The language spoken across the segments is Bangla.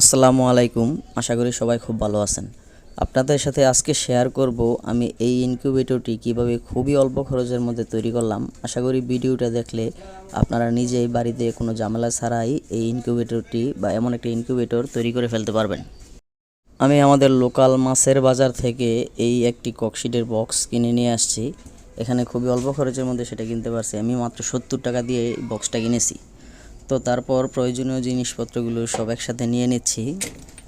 আসসালামু আলাইকুম। আশা করি সবাই খুব ভালো আছেন। আপনাদের সাথে আজকে শেয়ার করব আমি এই ইনকিউবেটরটি কীভাবে খুবই অল্প খরচের মধ্যে তৈরি করলাম। আশা করি ভিডিওটা দেখলে আপনারা নিজেই বাড়িতে কোনো ঝামেলা ছাড়াই এই ইনকিউবেটরটি বা এমন একটা ইনকিউবেটর তৈরি করে ফেলতে পারবেন। আমি আমাদের লোকাল মাছের বাজার থেকে এই একটি ককশিটের বক্স কিনে নিয়ে আসছি। এখানে খুবই অল্প খরচের মধ্যে সেটা কিনতে পারছি। আমি মাত্র সত্তর টাকা দিয়ে এই বক্সটা কিনেছি। তো তারপর প্রয়োজনীয় জিনিসপত্রগুলো সব একসাথে নিয়ে নিচ্ছি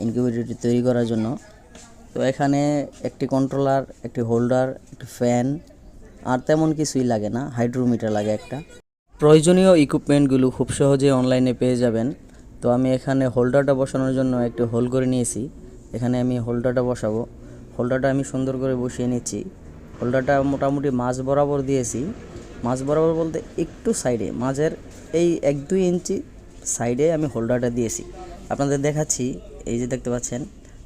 ইনকিউবেটরটি তৈরি করার জন্য। তো এখানে একটি কন্ট্রোলার একটি হোল্ডার একটি ফ্যান আর তেমন কিছুই লাগে না হাইড্রোমিটার লাগে একটা। প্রয়োজনীয় ইকুইপমেন্টগুলো খুব সহজে অনলাইনে পেয়ে যাবেন। তো আমি এখানে হোল্ডারটা বসানোর জন্য একটি হোল করে নিয়েছি। এখানে আমি হোল্ডারটা বসাবো। হোল্ডারটা আমি সুন্দর করে বসিয়ে নিচ্ছি। হোল্ডারটা মোটামুটি মাছ বরাবর দিয়েছি। মাছ বরাবর বলতে একটু সাইডে মাঝের এই এক দুই ইঞ্চি সাইডে আমি হোল্ডারটা দিয়েছি। আপনাদের দেখাচ্ছি, এই যে দেখতে পাচ্ছেন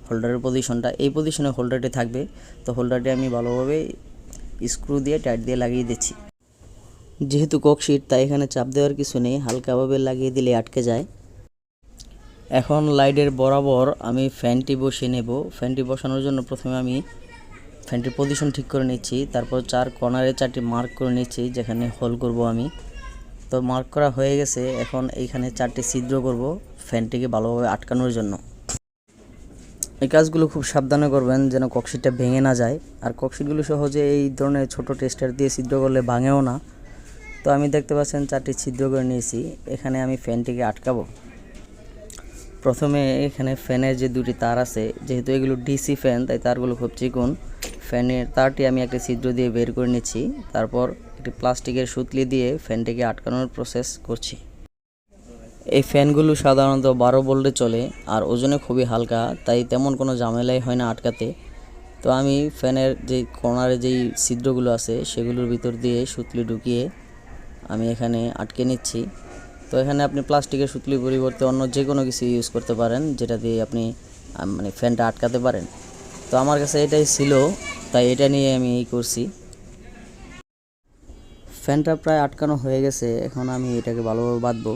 হোল্ডারের পজিশনটা এই পজিশনে হোল্ডারটি থাকবে। তো হোল্ডারটি আমি ভালোভাবে স্ক্রু দিয়ে টাইট দিয়ে লাগিয়ে দিচ্ছি। যেহেতু ককশিট তাই এখানে চাপ দেওয়ার কিছু নেই, হালকাভাবে লাগিয়ে দিলে আটকে যায়। এখন লাইটের বরাবর আমি ফ্যানটি বসিয়ে নেব। ফ্যানটি বসানোর জন্য প্রথমে আমি ফ্যানটির পজিশন ঠিক করে নিচ্ছি, তারপর চার কর্নারে চারটি মার্ক করে নিচ্ছি, যেখানে হোল করব আমি। তো মার্ক করা হয়ে গেছে, এখন এইখানে চারটি ছিদ্র করব ফ্যানটিকে ভালোভাবে আটকানোর জন্য। এই কাজগুলো খুব সাবধানে করবেন, যেন ককশিটটা ভেঙে না যায়। আর ককশিটগুলো সহজে এই ধরনের ছোট টেস্টার দিয়ে ছিদ্র করলে ভাঙেও না। তো আমি দেখতে পাচ্ছেন চারটি ছিদ্র করে নিয়েছি, এখানে আমি ফ্যানটিকে আটকাবো। প্রথমে এখানে ফ্যানের যে দুটি তার আছে, যেহেতু এগুলো ডিসি ফ্যান, তাই তারগুলো খুব চিকন। ফ্যানের তারটি আমি একটা ছিদ্র দিয়ে বের করে নিচ্ছি। তারপর একটি প্লাস্টিকের সুতলি দিয়ে ফ্যানটিকে আটকানোর প্রসেস করছি। এই ফ্যানগুলো সাধারণত বারো ভোল্টে চলে আর ওজনে খুবই হালকা, তাই তেমন কোনো ঝামেলাই হয় না আটকাতে। তো আমি ফ্যানের যে কর্নারে যেই ছিদ্রগুলো আছে, সেগুলোর ভিতর দিয়ে সুতলি ঢুকিয়ে আমি এখানে আটকে নিচ্ছি। তো এখানে আপনি প্লাস্টিকের সুতলির পরিবর্তে অন্য যে কোনো কিছু ইউজ করতে পারেন, যেটা দিয়ে আপনি মানে ফ্যানটা আটকাতে পারেন। তো আমার কাছে এটাই ছিল, তাই এটা নিয়ে আমি এই করছি। ফ্যানটা প্রায় আটকানো হয়ে গেছে, এখন আমি এটাকে ভালোভাবে বাঁধবো।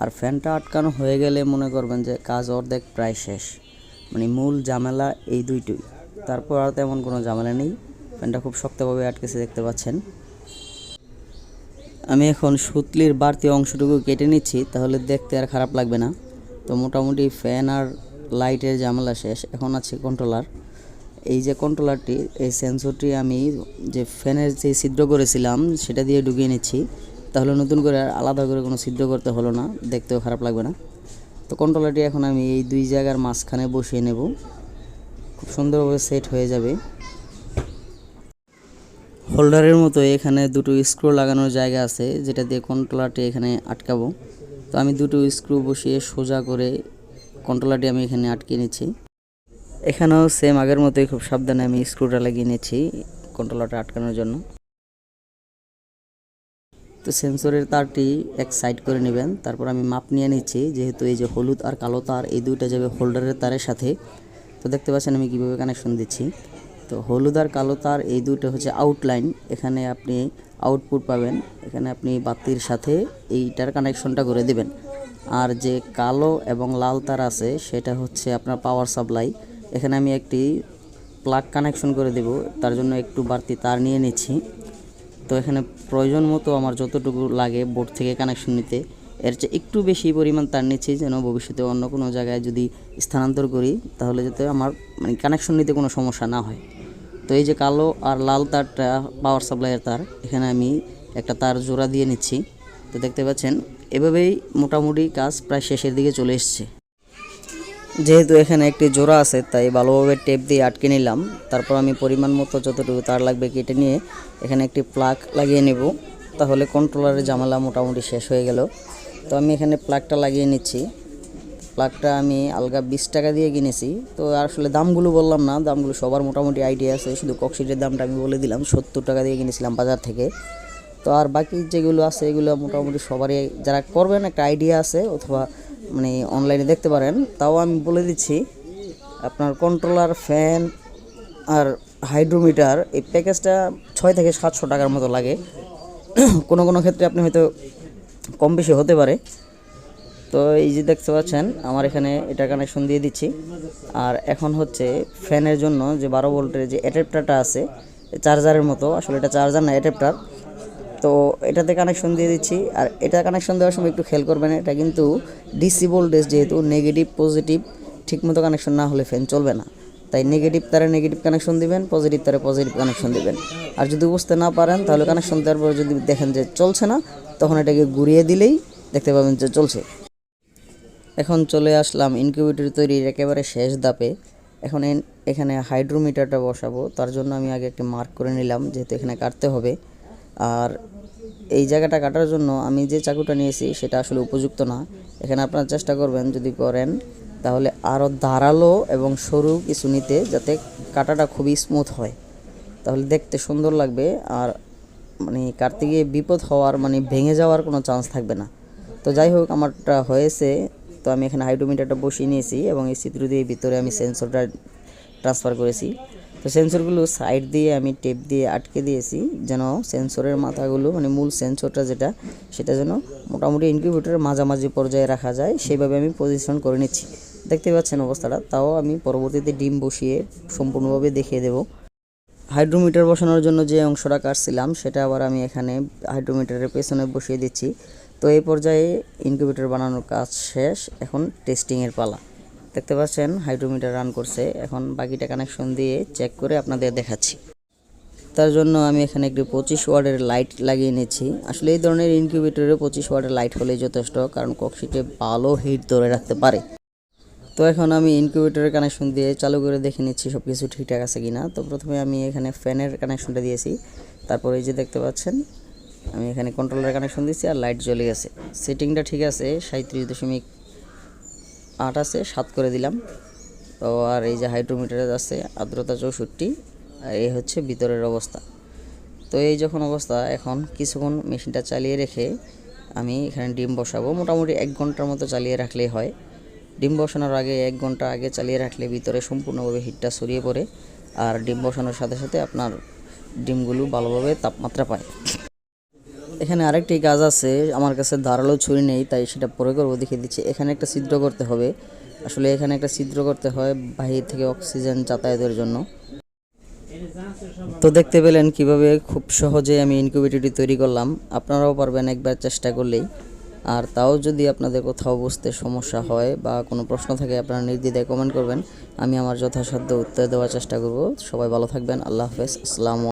আর ফ্যানটা আটকানো হয়ে গেলে মনে করবেন যে কাজ অর্ধেক প্রায় শেষ। মানে মূল ঝামেলা এই দুইটুই। তারপর আর তেমন কোনো ঝামেলা নেই। ফ্যানটা খুব শক্তভাবে আটকেছে, দেখতে পাচ্ছেন। আমি এখন সুতলির বাড়তি অংশটুকু কেটে নিচ্ছি, তাহলে দেখতে আর খারাপ লাগবে না। তো মোটামুটি ফ্যান আর লাইটের ঝামেলা শেষ। এখন আছে কন্ট্রোলার। এই যে কন্ট্রোলারটি এই সেন্সরটি আমি যে ফ্যানের যে ছিদ্র করেছিলাম, সেটা দিয়ে ঢুকিয়ে নিচ্ছি। তাহলে নতুন করে আর আলাদা করে কোনো ছিদ্র করতে হলো না, দেখতেও খারাপ লাগবে না। তো কন্ট্রোলারটি এখন আমি এই দুই জায়গার মাঝখানে বসিয়ে নেব। খুব সুন্দরভাবে সেট হয়ে যাবে। হোল্ডারের মতো এখানে দুটো স্ক্রু লাগানোর জায়গা আছে, যেটা দিয়ে কন্ট্রোলারটি এখানে আটকাবো। তো আমি দুটো স্ক্রু বসিয়ে সোজা করে কন্ট্রোলারটি আমি এখানে আটকে নিচ্ছি। এখানেও সেম আগের মতোই খুব সাবধানে আমি স্ক্রুটা লাগিয়ে নিয়েছি কন্ট্রোলারটা আটকানোর জন্য। তো সেন্সরের তারটি এক সাইড করে নেবেন, তারপর আমি মাপ নিয়ে নিচ্ছি, যেহেতু এই যে হলুদ আর কালো তার, এই দুইটা যাবে হোল্ডারের তারের সাথে। তো দেখতে পাচ্ছেন আমি কীভাবে কানেকশন দিচ্ছি। তো হলুদ আর কালো তার, এই দুটো হচ্ছে আউটলাইন এখানে আপনি আউটপুট পাবেন, এখানে আপনি বাতির সাথে এইটার কানেকশনটা করে দেবেন। আর যে কালো এবং লাল তার আছে, সেটা হচ্ছে আপনার পাওয়ার সাপ্লাই এখানে আমি একটি প্লাগ কানেকশন করে দেব, তার জন্য একটু বাড়তি তার নিয়ে নিচ্ছি। তো এখানে প্রয়োজন মতো আমার যতটুকু লাগে বোর্ড থেকে কানেকশন নিতে, এর চেয়ে একটু বেশি পরিমাণ তার নিচ্ছি যেন ভবিষ্যতে অন্য কোনো জায়গায় যদি স্থানান্তর করি, তাহলে যাতে আমার মানে কানেকশন নিতে কোনো সমস্যা না হয়। তো এই যে কালো আর লাল তারটা পাওয়ার সাপ্লাইয়ের তার, এখানে আমি একটা তার জোড়া দিয়ে নিচ্ছি। তো দেখতে পাচ্ছেন, এভাবেই মোটামুটি কাজ প্রায় শেষের দিকে চলে এসছে। যেহেতু এখানে একটি জোড়া আছে, তাই ভালোভাবে টেপ দিয়ে আটকে নিলাম। তারপর আমি পরিমাণ মতো যতটুকু তার লাগবে কেটে নিয়ে এখানে একটি প্লাগ লাগিয়ে নেব। তাহলে কন্ট্রোলারের জামালা মোটামুটি শেষ হয়ে গেল। তো আমি এখানে প্লাগটা লাগিয়ে নিচ্ছি। প্লাগটা আমি আলগা বিশ টাকা দিয়ে কিনেছি। তো আসলে দামগুলো বললাম না, দামগুলো সবার মোটামুটি আইডিয়া আছে। শুধু কক্সিটের দামটা আমি বলে দিলাম, সত্তর টাকা দিয়ে কিনেছিলাম বাজার থেকে। তো আর বাকি যেগুলো আছে, এগুলো মোটামুটি সবারই, যারা করবেন একটা আইডিয়া আছে অথবা মানে অনলাইনে দেখতে পারেন। তাও আমি বলে দিচ্ছি, আপনার কন্ট্রোলার ফ্যান আর হাইড্রোমিটার এই প্যাকেজটা ছয় থেকে সাতশো টাকার মতো লাগে। কোনো কোনো ক্ষেত্রে আপনি হয়তো কম বেশি হতে পারে। তো এই যে দেখতে পাচ্ছেন, আমার এখানে এটা কানেকশন দিয়ে দিচ্ছি। আর এখন হচ্ছে ফ্যানের জন্য যে বারো ভোল্টের যে অ্যাডাপ্টারটা আছে চার্জারের মতো, আসলে এটা চার্জার না অ্যাডাপ্টার তো এটাতে কানেকশন দিয়ে দিচ্ছি। আর এটা কানেকশন দেওয়ার সময় একটু খেয়াল করবেন, এটা কিন্তু ডিসি ভোল্টেজ যেহেতু নেগেটিভ পজিটিভ ঠিকমতো কানেকশন না হলে ফ্যান চলবে না। তাই নেগেটিভ তারে নেগেটিভ কানেকশন দিবেন পজিটিভ তারে পজিটিভ কানেকশন দিবেন। আর যদি বুঝতে না পারেন, তাহলে কানেকশন দেওয়ার পর যদি দেখেন যে চলছে না, তখন এটাকে ঘুরিয়ে দিলেই দেখতে পাবেন যে চলছে। এখন চলে আসলাম ইনকিউবেটর তৈরির একেবারে শেষ ধাপে। এখন এখানে হাইড্রোমিটারটা বসাবো, তার জন্য আমি আগে একটি মার্ক করে নিলাম, যেহেতু এখানে কাটতে হবে। আর এই জায়গাটা কাটার জন্য আমি যে চাকুটা নিয়েছি সেটা আসলে উপযুক্ত না। এখানে আপনারা চেষ্টা করবেন যদি করেন, তাহলে আরও ধারালো এবং সরু কিছু নিতে যাতে কাটাটা খুবই স্মুথ হয়। তাহলে দেখতে সুন্দর লাগবে আর মানে কাটতে গিয়ে বিপদ হওয়ার মানে ভেঙে যাওয়ার কোনো চান্স থাকবে না। তো যাই হোক, আমারটা হয়েছে। তো আমি এখানে হাইড্রোমিটারটা বসিয়ে নিয়েছি এবং এই চিত্র দিয়ে ভিতরে আমি সেন্সরটা ট্রান্সফার করেছি। তো সেন্সরগুলো সাইড দিয়ে আমি টেপ দিয়ে আটকে দিয়েছি, যেন সেন্সরের মাথাগুলো মানে মূল সেন্সরটা যেটা, সেটা যেন মোটামুটি ইনকিউবেটরের মাঝামাঝি পর্যায়ে রাখা যায়, সেইভাবে আমি পজিশন করে নিচ্ছি। দেখতে পাচ্ছেন অবস্থাটা, তাও আমি পরবর্তীতে ডিম বসিয়ে সম্পূর্ণভাবে দেখিয়ে দেবো। হাইড্রোমিটার বসানোর জন্য যে অংশটা কাটছিলাম, সেটা আবার আমি এখানে হাইড্রোমিটারের পেছনে বসিয়ে দিচ্ছি। তো এই পর্যায়ে ইনকিউবেটর বানানোর কাজ শেষ, এখন টেস্টিংয়ের পালা। দেখতে পাচ্ছেন, হাইড্রোমিটার রান করছে। এখন বাকিটা কানেকশন দিয়ে চেক করে আপনাদের দেখাচ্ছি। তার জন্য আমি এখানে একটি পঁচিশ ওয়ার্ডের লাইট লাগিয়ে নিচ্ছি। আসলে এই ধরনের ইনকিউবেটরে পঁচিশ ওয়ার্ডের লাইট হলেই যথেষ্ট, কারণ ককশিটে ভালো হিট ধরে রাখতে পারে। তো এখন আমি ইনকিউবেটরের কানেকশন দিয়ে চালু করে দেখে নিচ্ছি সব কিছু ঠিকঠাক আছে কিনা। তো প্রথমে আমি এখানে ফ্যানের কানেকশনটা দিয়েছি। তারপরে এই যে দেখতে পাচ্ছেন, আমি এখানে কন্ট্রোলার কানেকশন দিয়েছি আর লাইট জ্বলে গেছে। সেটিংটা ঠিক আছে সাঁত্রিশ দশমিক আট আছে, সাত করে দিলাম। তো আর এই যে হাইড্রোমিটারে আছে, আর্দ্রতা চৌষট্টি, আর এই হচ্ছে ভিতরের অবস্থা। তো এই যখন অবস্থা, এখন কিছুক্ষণ মেশিনটা চালিয়ে রেখে আমি এখানে ডিম বসাবো। মোটামুটি এক ঘণ্টার মতো চালিয়ে রাখলেই হয়। ডিম বসানোর আগে এক ঘণ্টা আগে চালিয়ে রাখলে ভিতরে সম্পূর্ণভাবে হিটটা ছড়িয়ে পড়ে, আর ডিম বসানোর সাথে সাথে আপনার ডিমগুলো ভালোভাবে তাপমাত্রা পায়। এখানে আরেকটি কাজ আছে, আমার কাছে ধারালো ছুরি নেই, তাই সেটা পরে করব, দেখিয়ে দিচ্ছি। এখানে একটা ছিদ্র করতে হবে। আসলে এখানে একটা ছিদ্র করতে হয় বাহির থেকে অক্সিজেন যাতায়াতের জন্য। তো দেখতে পেলেন কীভাবে খুব সহজে আমি ইনকিউবেটরটি তৈরি করলাম। আপনারাও পারবেন একবার চেষ্টা করলেই। আর তাও যদি আপনাদের কোথাও বুঝতে সমস্যা হয় বা কোনো প্রশ্ন থাকে, আপনারা নির্দ্বিধায় কমেন্ট করবেন। আমি আমার যথাসাধ্য উত্তর দেওয়ার চেষ্টা করব। সবাই ভালো থাকবেন। আল্লাহ হাফেজ। আসসালামু